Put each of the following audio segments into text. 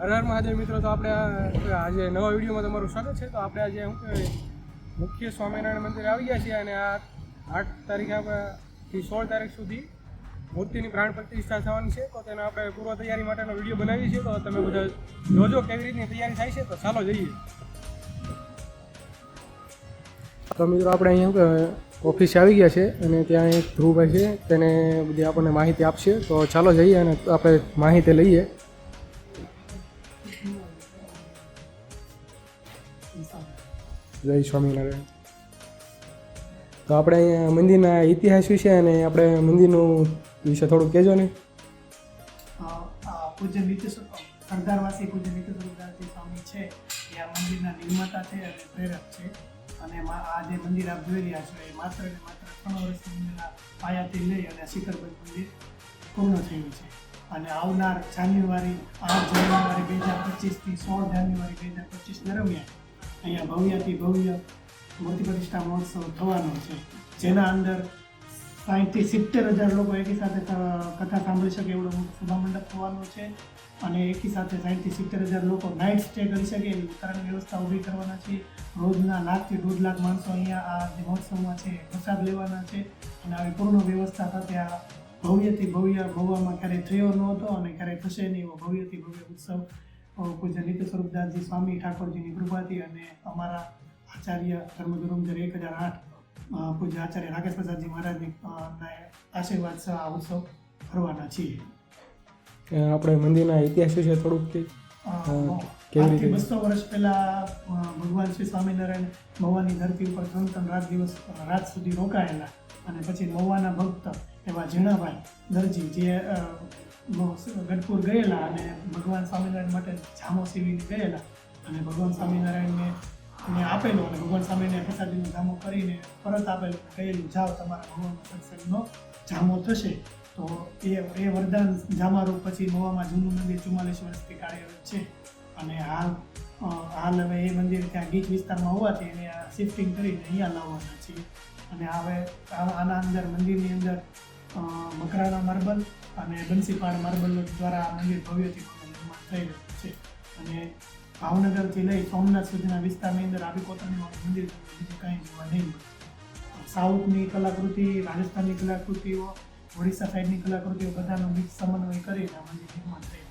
હર મહાદેવ મિત્રો, તો આપણે આજે નવા વિડીયોમાં તમારું સ્વાગત છે. તો આપણે આજે શું કહેવાય, મુખ્ય સ્વામિનારાયણ મંદિર આવી ગયા છીએ અને આ આઠ તારીખે આપણે થી સોળ તારીખ સુધી મૂર્તિની પ્રાણ પ્રતિષ્ઠા થવાની છે. તો તેનો આપણે પૂર્વ તૈયારી માટેનો વીડિયો બનાવીએ છીએ. તો તમે બધા જોજો કેવી રીતની તૈયારી થાય છે. તો ચાલો જઈએ. તો મિત્રો, આપણે અહીંયા ઓફિસે આવી ગયા છે અને ત્યાં એક ધ્રુવભાઈ છે. તેને બધી આપણને માહિતી આપશે. તો ચાલો જઈએ અને આપણે માહિતી લઈએ. જય સ્વામિનારાયણ. તો આપણે અહીંયા મંદિરના ઇતિહાસ વિશે અને આપણે મંદિરનું વિશે થોડું કહેજો ને. પૂજ્ય સ્વ- સરદારવાસી પૂજ્ય નિત્ય સ્વરૂપદાસજી સ્વામી છે, એ આ મંદિરના નિર્માતા છે અને પ્રેરક છે. અને આ જે મંદિર આપ જોઈ રહ્યા છો, એ માત્ર ને માત્ર ત્રણ વર્ષની મંદિરના પાયાથી લઈ અને શિખરબદ્ધ મંદિર પૂર્ણ થયું છે. અને આવનાર જાન્યુઆરી આઠ જાન્યુઆરી બે હજાર પચીસથી સોળ જાન્યુઆરી બે હજાર પચીસ દરમિયાન અહીંયા ભવ્યથી ભવ્ય મૂર્તિ પ્રતિષ્ઠા મહોત્સવ થવાનો છે. જેના અંદર સાહીઠથી સિત્તેર હજાર લોકો એકી સાથે કથા સાંભળી શકે એવડો સભા મંડપ થવાનો છે. અને એકી સાથે સાહીઠથી સિત્તેર હજાર લોકો નાઇટ સ્ટે કરી શકે એવી ઉત્તરાયણ વ્યવસ્થા ઊભી કરવાના છે. રોજના લાખથી દોઢ લાખ માણસો અહીંયા આ જે મહોત્સવમાં છે પ્રસાદ લેવાના છે. અને આવી પૂર્ણ વ્યવસ્થા સાથે આ ભવ્યથી ભવ્ય ગોવામાં ક્યારેય થયો નહોતો અને ક્યારેય થશે નહીં એવો ભવ્યથી ભવ્ય ઉત્સવ પૂજ્ય નિત્ય સ્વરૂપદાસજી સ્વામી ઠાકોરજીની કૃપાથી અને અમારા આચાર્ય ધર્મધુરમધર એક હજાર આઠ પૂજ્ય આચાર્ય રાકેશ પ્રસાદજી મહારાજની આશીર્વાદ સહ આ ઉત્સવ ફરવાના છીએ. આપણે મંદિરના ઇતિહાસ વિશે થોડુંક આજથી બસો વર્ષ પહેલા ભગવાન શ્રી સ્વામિનારાયણ મહુવાની ધરતી ઉપર ત્રણ ત્રણ રાત દિવસ રાત સુધી રોકાયેલા અને પછી મહુવાના ભક્ત એવા ઝીણાભાઈ દરજી જે ગઢપુર ગયેલા અને ભગવાન સ્વામિનારાયણ માટે જામો સીવીને ગયેલા. અને ભગવાન સ્વામિનારાયણને એને આપેલું અને ભગવાન સ્વામીને પ્રસાદીનો જામો કરીને પરત આપેલું કહેલું, જાઓ તમારા ભગવાનનો સત્સંગનો જામો થશે. તો એ એ વરદાન જામારૂપ પછી મવામાં જૂનું મંદિર ચુમ્માલીસ વર્ષથી કાર્યરત છે. અને હાલ હાલ હવે એ મંદિર ત્યાં ગીચ વિસ્તારમાં હોવાથી એને આ શિફ્ટિંગ કરીને અહીંયા લાવવાના છીએ. અને હવે આના અંદર મંદિરની અંદર મકરાના માર્બલ અને બંસીપાડ માર્બલ દ્વારા મંદિર ભવ્યથી ભવ્ય નિર્માણ રહ્યું છે. અને ભાવનગરથી લઈ સોમનાથ સુધીના વિસ્તારની અંદર આવી કોતરણીમાં મંદિર બીજું કાંઈ જોવા નહીં સાઉથની કલાકૃતિ, રાજસ્થાનની કલાકૃતિઓ, ઓડિશા સાઈડની કલાકૃતિઓ બધાનો મિક્સ સમન્વય કરીને આ મંદિર નિર્માણ થઈ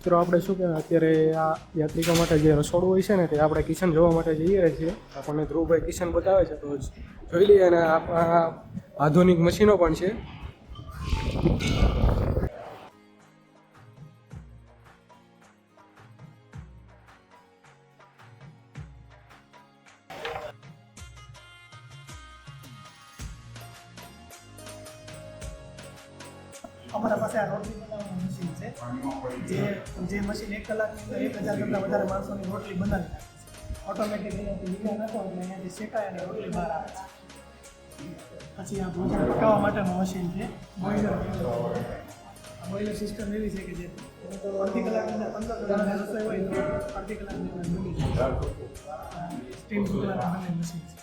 મિત્રો, આપણે શું કહેવાય? અત્યારે આ યાત્રિકો માટે જે રસોડું હોય છે ને, તે આપણે કિચન જોવા માટે જઈએ છીએ. આપણને ધ્રુવભાઈ કિચન બતાવે છે તો જોઈ લઈએ. અને આધુનિક મશીનો પણ છે. અમારા પાસે આ રોટલી બનાવવાનું મશીન છે. જે જે મશીન એક કલાકની અંદર એક હજાર કરતાં વધારે માણસોની રોટલી બનાવી નાખે છે. ઓટોમેટિક એનાથી લીલા નાખો એટલે અહીંયાથી શેકાય અને રોટલી બહાર આવે છે. પછી આ ભોજન પકાવવા માટેનું મશીન છે. બોઈલર બોઈલર સિસ્ટમ એવી છે કે જે અડધી કલાકની અંદર પંદર કલાકની રસોઈ હોય તો અડધી કલાકની અંદર બની જાય સ્ટીમ સુધરાના બંને મશીન છે.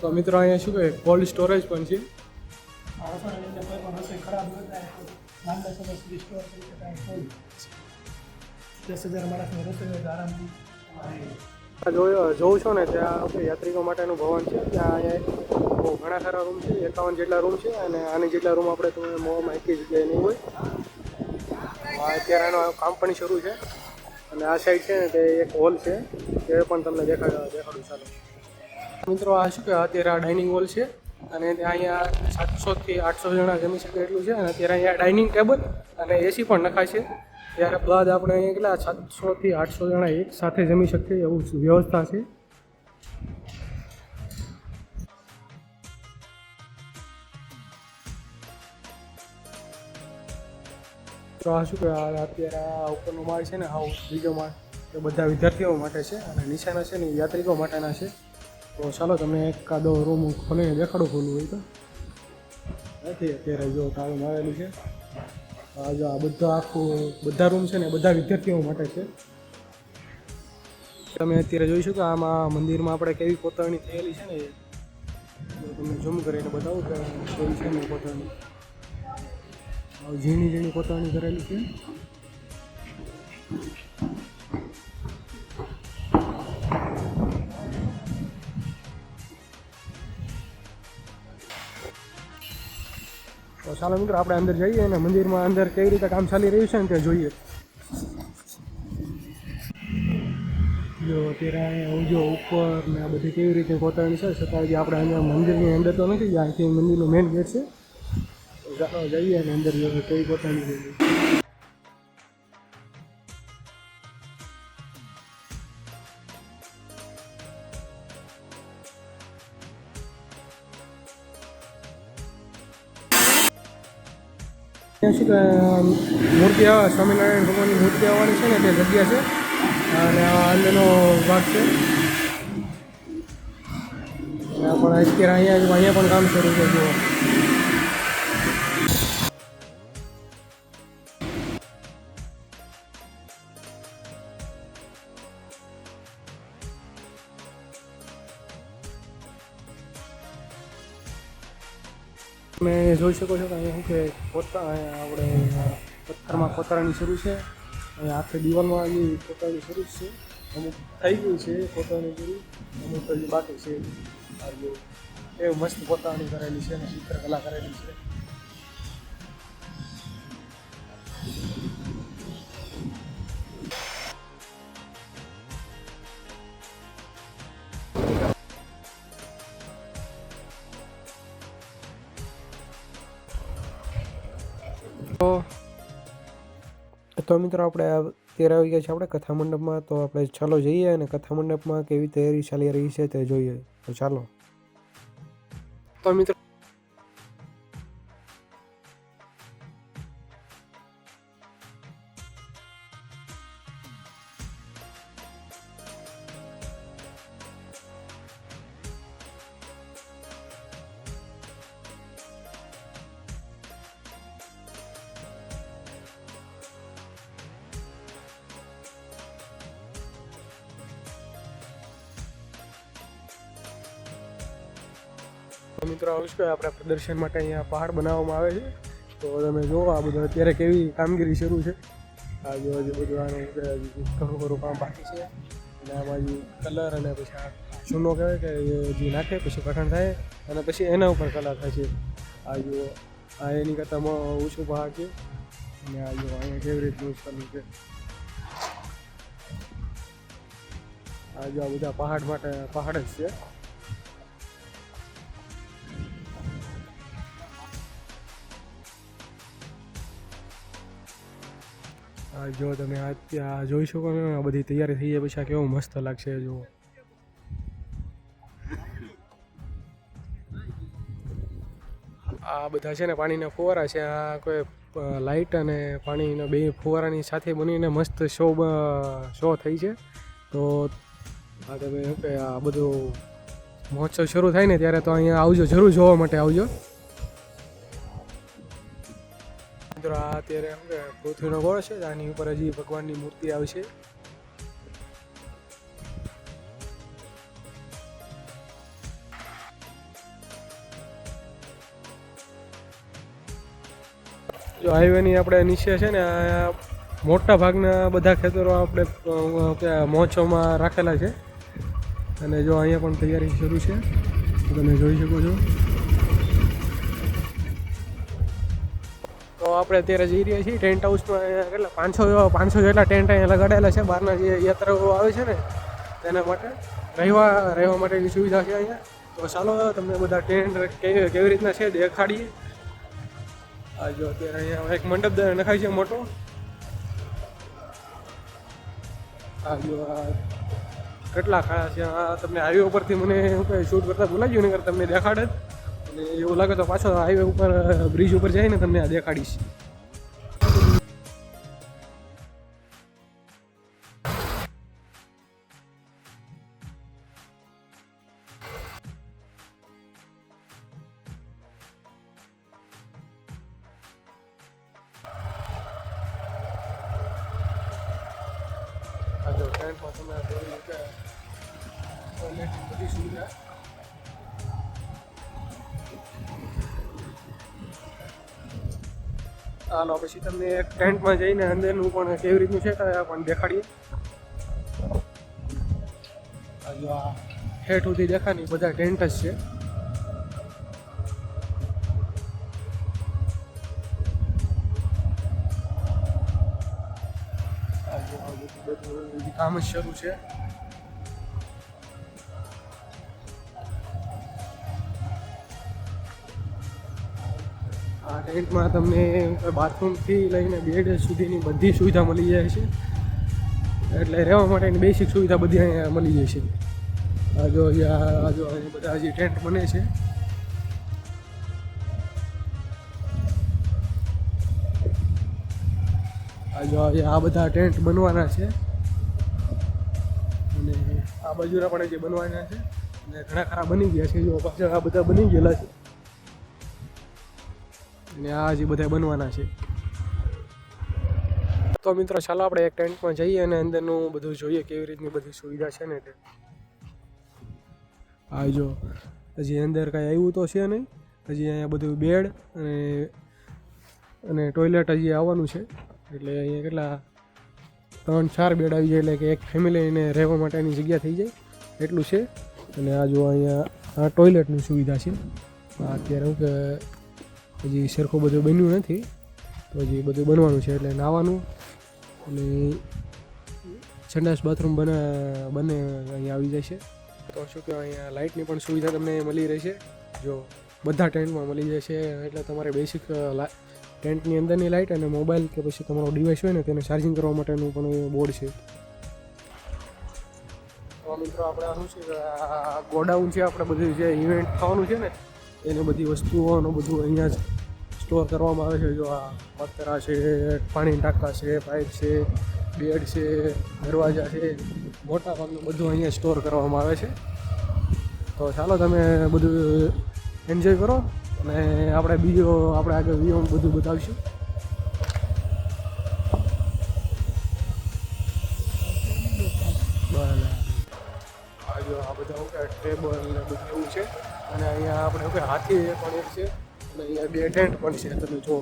તો મિત્રો અહીંયા શું કહે? કોલ્ડ સ્ટોરેજ પણ છે. જોઉં છો ને, ત્યાં યાત્રિકો માટેનું ભવન છે. ત્યાં બહુ ઘણા ખરા રૂમ છે, એકાવન જેટલા રૂમ છે, અને આની જેટલા રૂમ આપણે તમે મોમાં એકી જગ્યાએ નહીં હોય. અત્યારે એનું કામ પણ શરૂ છે. અને આ સાઈડ છે ને, તે એક હોલ છે. તે પણ તમને દેખાડ દેખાડું, ચાલો. મિત્રો, આ શું કે અત્યારે આ ડાઇનિંગ હોલ છે? અને ત્યાં અહીંયા સાતસોથી આઠસો જણા જમી શકે એટલું છે. અને અત્યારે અહીંયા ડાઇનિંગ ટેબલ અને એસી પણ નખાય છે. ત્યાર બાદ આપણે અહીંયા કેટલા? સાતસોથી આઠસો જણા એક સાથે જમી શકીએ એવું વ્યવસ્થા છે. તો આ શું કહેવાય? અત્યારે આ ઉપરનો માળ છે ને, આ બીજો માળ એ બધા વિદ્યાર્થીઓ માટે છે અને નીચેના છે ને યાત્રિકો માટેના છે. તો ચાલો તમને એક કાદો રૂમ ખોલીને દેખાડું ખોલવું હોય તો. નથી અત્યારે જો ટાઈમ આવેલું છે. આ જો આ બધા આખું, બધા રૂમ છે ને, બધા વિદ્યાર્થીઓ માટે છે. તમે અત્યારે જોઈ શકો આમાં મંદિરમાં આપણે કેવી કોતરણી થયેલી છે ને તમને ઝૂમ કરીને બતાવું કે કેવી છે ને કોતરણી ઝીણી ઝીણી કોતરણી કરેલી છે. ચાલો મિત્રો, આપણે અંદર જઈએ અને મંદિરમાં અંદર કેવી રીતે કામ ચાલી રહ્યું છે ને તે જોઈએ. જો અત્યારે અહીંયા ઉપર ને આ બધી કેવી રીતે કોતરણી છે, છતાં આપણે અહીંયા મંદિરની અંદર તો નથી અહીંથી મંદિરનો મેઇન ગેટ છે. ચાલો જઈએ અને અંદર કેવી કોતરણી છે. શું કે મૂર્તિ આવે, સ્વામિનારાયણ ભગવાનની મૂર્તિ આવવાની છે ને, તે જગ્યા છે. અને આ અંદરનો ભાગ છે. પણ અત્યારે અહીંયા અહીંયા પણ કામ શરૂ છે જોઈ શકો છો કે અહીંયા શું કે પોતા આપણે પથ્થરમાં કોતરણી શરૂ છે. અહીંયા આખી દિવાલમાં હજી કોતરણી શરૂ છે. અમુક થઈ ગયું છે કોતરણી પૂરી અમુક હજી બાકી છે. આ જો એ મસ્ત પોતાની કરેલી છે અને ચિત્રકલા કરેલી છે. તો મિત્રો આપણે અત્યારે આવી ગયા છે આપણે કથા મંડપમાં તો આપણે ચાલો જઈએ અને કથા મંડપમાં કેવી તૈયારી ચાલી રહી છે તે જોઈએ. તો ચાલો. તો મિત્રો તો મિત્રો, આવું છે આપણે પ્રદર્શન માટે અહીંયા પહાડ બનાવવામાં આવે છે. તો તમે જુઓ, આ બધું અત્યારે કેવી કામગીરી શરૂ છે. આ જો હજી બધું આનું ઘણું ઘણું કામ બાકી છે. અને આમાં હજી કલર અને પછી આ ચૂનો કહેવાય કે જે નાખે, પછી પઠણ થાય, અને પછી એના ઉપર કલર થાય છે. આ જો, આ એની કરતાં ઓછું પહાડ છે. અને આ જો અહીંયા કેવી રીતનું કરવું છે. આ જો આ બધા પહાડ માટે, પહાડ જ છે. જો તમે આ જોઈ શકો ને, આ બધી તૈયારી થઈ જાય પછી આ કેવું મસ્ત લાગશે જુઓ. આ બધા છે ને પાણીના ફુવારા છે, આ કોઈ લાઇટ અને પાણીના બે ફુવારાની સાથે બનીને મસ્ત શો શો થઈ છે. તો આ તમે, આ બધું મહોત્સવ શરૂ થાય ને ત્યારે તો અહીંયા આવજો, જરૂર જોવા માટે આવજો. મિત્રો અત્યારે એમ કે પૃથ્વીનો ગોળ છે, આની ઉપર હજી ભગવાનની મૂર્તિ આવશે. જો હાઈવેની આપણે નીચે છે ને મોટા ભાગના બધા ખેતરો આપણે મહોત્સવમાં રાખેલા છે. અને જો અહીંયા પણ તૈયારી શરૂ છે તમે જોઈ શકો છો. આપણે અત્યારે જઈ રહ્યા છીએ ટેન્ટ હાઉસમાં કેટલા, પાંચસો પાંચસો જેટલા ટેન્ટ અહીંયા લગાડેલા છે, બહારના જે યાત્રાઓ આવે છે ને, તેના માટે રહેવા રહેવા માટેની સુવિધા છે અહીંયા. તો ચાલો તમને બધા ટેન્ટ કેવી રીતના છે દેખાડીએ. આ જો અત્યારે અહીંયા એક મંડપ નખાય છે મોટો. આ કેટલા ખાયા છે, આ તમને હાઈવે ઉપરથી મને શું શૂટ કરતા ભૂલાઈ ગયું નહીં તમને દેખાડે જ. અને એવું લાગે તો પાછો હાઈવે ઉપર બ્રિજ ઉપર જઈને તમને આ દેખાડીશ. જો ટેન્ટમાં તમે બધી સુવિધા હાલો પછી તમને ટેન્ટમાં જઈને અંદરનું પણ કેવી રીતનું છે પણ દેખાડીએ. આ આ હેઠ સુધી દેખાની બધા ટેન્ટ જ છે. કામ જ શરૂ છે. ટેન્ટમાં તમને બાથરૂમથી લઈને બેડ સુધીની બધી સુવિધા મળી જાય છે. એટલે રહેવા માટેની બેસિક સુવિધા બધી અહીંયા મળી જાય છે. આ જો અહીંયા, આજો જો બધા હજી ટેન્ટ બને છે. આ જો અહીંયા આ બધા ટેન્ટ બનવાના છે. અને આ બાજુના પણ હજી બનવાના છે. અને ઘણા ખરા બની ગયા છે. જો પાછળ આ બધા બની ગયેલા છે. અને આ હજી બધા બનવાના છે. તો મિત્રો, ચાલો આપણે એક ટેન્ટમાં જઈએ અને અંદરનું બધું જોઈએ કેવી રીતની બધી સુવિધા છે ને તે. આ જો, હજી અંદર કાંઈ આવ્યું તો છે નહીં. હજી અહીંયા બધું બેડ અને અને ટોયલેટ હજી આવવાનું છે. એટલે અહીંયા કેટલા, ત્રણ ચાર બેડ આવી જાય એટલે કે એક ફેમિલીને રહેવા માટેની જગ્યા થઈ જાય. એટલું છે. અને આ જો અહીંયા આ ટોયલેટની સુવિધા છે. અત્યારે હું કે હજી સરખું બધું બન્યું નથી તો હજી બધું બનવાનું છે એટલે નાવાનું અને સંડાસ બાથરૂમ બને બને અહીંયા આવી જશે તો શું કહેવાય અહીંયા લાઇટની પણ સુવિધા તમને મળી રહેશે જો બધા ટેન્ટમાં મળી જશે એટલે તમારે બેસિક ટેન્ટની અંદરની લાઇટ અને મોબાઈલ કે પછી તમારો ડિવાઇસ હોય ને તેને ચાર્જિંગ કરવા માટેનું પણ બોર્ડ છે તો મિત્રો આપણે શું છે ગોડાઉન છે આપણે બધું જે ઇવેન્ટ થવાનું છે ને એની બધી વસ્તુઓનું બધું અહીંયા જ સ્ટોર કરવામાં આવે છે. જો આ પતરા છે પાણી ટાંકા છે પાઇપ છે બેડ છે, દરવાજા છે, મોટા ભાગનું બધું અહીંયા સ્ટોર કરવામાં આવે છે. તો ચાલો તમે બધું એન્જોય કરો અને આપણે બીજો, આપણે આગળ વીડિયો બધું બતાવીશું. બરાબર. આ બધા ટેબલ ને બધું એવું છે. અને અહીંયા આપણે કે હાથી પણ એક છે. અને અહીંયા બે ટેન્ટ પણ છે. તમે જો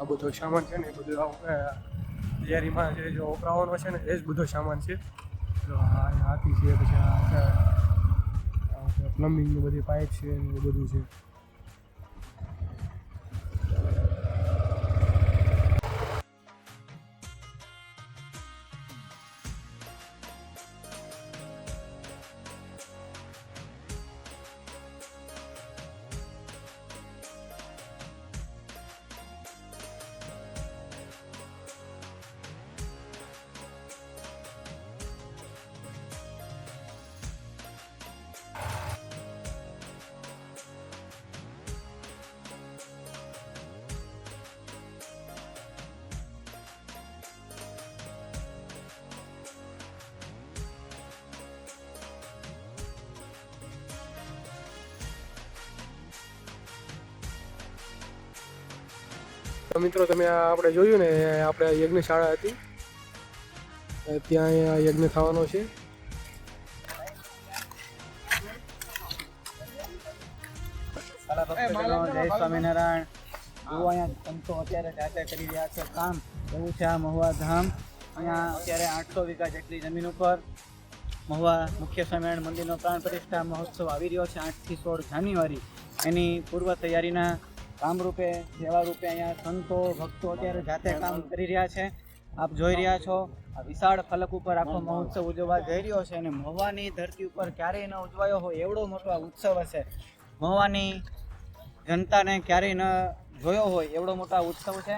આ બધો સામાન છે ને એ બધું આપણે તૈયારીમાં જે જો વપરાવાનો છે ને, એ જ બધો સામાન છે. તો આ હાથી છે, પછી આ પ્લમ્બિંગની બધી પાઇપ છે એ બધું છે. તો મિત્રો તમે આપણે જોયું ને આપણે યજ્ઞશાળા હતી. ત્યાં અહીંયા યજ્ઞ થવાનો છે. જય સ્વામિનારાયણ. ગુરુ અહીંયા સંતો અત્યારે જાતે કરી રહ્યા છે. કામ એવું છે આ મહુવા ધામ. અહીંયા અત્યારે આઠસો વીઘા જેટલી જમીન ઉપર મહુવા મુખ્ય સ્વામિનારાયણ મંદિરનો પ્રાણ પ્રતિષ્ઠા મહોત્સવ આવી રહ્યો છે આઠથી સોળ જાન્યુઆરી. એની પૂર્વ તૈયારીના કામરૂપે સેવા રૂપે અહીંયા સંતો, ભક્તો અત્યારે જાતે કામ કરી રહ્યા છે. આપ જોઈ રહ્યા છો, આ વિશાળ ફલક ઉપર આખો મહોત્સવ ઉજવવા જઈ રહ્યો છે અને મહવાની ધરતી ઉપર ક્યારેય ન ઉજવાયો હોય એવડો મોટો આ ઉત્સવ હશે. મહવાની જનતાને ક્યારેય ન જોયો હોય એવડો મોટો ઉત્સવ છે.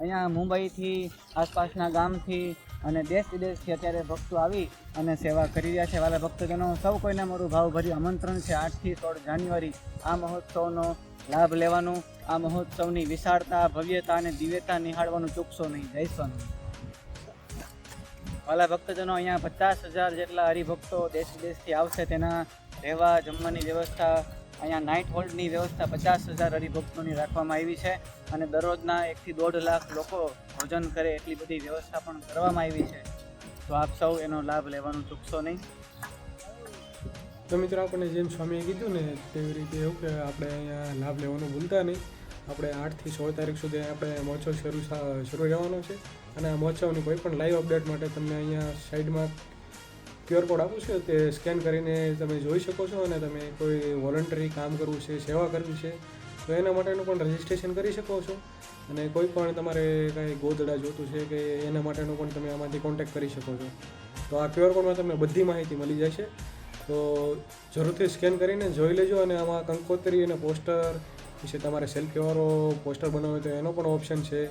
અહીંયા મુંબઈથી, આસપાસના ગામથી અને દેશ વિદેશથી અત્યારે ભક્તો આવી અને સેવા કરી રહ્યા છે. વાલા ભક્તજનો, સૌ કોઈને મારું ભાવભર્યું આમંત્રણ છે. આઠથી સોળ જાન્યુઆરી આ મહોત્સવનો લાભ લેવાનું, આ મહોત્સવની વિશાળતા, ભવ્યતા અને દિવ્યતા નિહાળવાનું ચૂકશો નહીં જય નહીં. વાલા ભક્તજનો, અહીંયા પચાસ હજાર જેટલા હરિભક્તો દેશ વિદેશથી આવશે. તેના રહેવા, જમવાની વ્યવસ્થા, અહીંયા નાઇટ હોલ્ડની વ્યવસ્થા પચાસ હજાર હરિભક્તોની રાખવામાં આવી છે. અને દરરોજના એકથી દોઢ લાખ લોકો ભોજન કરે, એટલી બધી વ્યવસ્થા પણ કરવામાં આવી છે. તો આપ સૌ એનો લાભ લેવાનું ચૂકશો નહીં. તો મિત્રો આપણને જેમ સ્વામીએ કીધું ને તેવી રીતે એવું કે આપણે અહીંયા લાભ લેવાનું ભૂલતા નહીં. આપણે આઠથી સોળ તારીખ સુધી આપણે મહોત્સવ શરૂ શરૂ રહેવાનો છે. અને આ મહોત્સવની કોઈ પણ લાઈવ અપડેટ માટે તમને અહીંયા સાઈડમાં ક્યુઆર કોડ આપું છે. તે સ્કેન કરીને તમે જોઈ શકો છો અને તમે કોઈ વોલન્ટરી કામ કરવું છે, સેવા કરવી છે, તો એના માટેનું પણ રજિસ્ટ્રેશન કરી શકો છો. અને કોઈ પણ તમારે કાંઈ ગોદડા જોતું છે કે એના માટેનું પણ તમે આમાંથી કોન્ટેક્ટ કરી શકો છો. તો આ ક્યુઆર કોડમાં તમને બધી માહિતી મળી જશે. તો જરૂરથી સ્કેન કરીને જોઈ લેજો અને આમાં કંકોત્રી અને પોસ્ટર વિશે તમારે સેલ્ફીવાળો પોસ્ટર બનાવ્યો તો એનો પણ ઓપ્શન છે.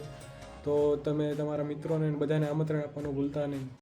તો તમે તમારા મિત્રોને બધાને આમંત્રણ આપવાનું ભૂલતા નહીં.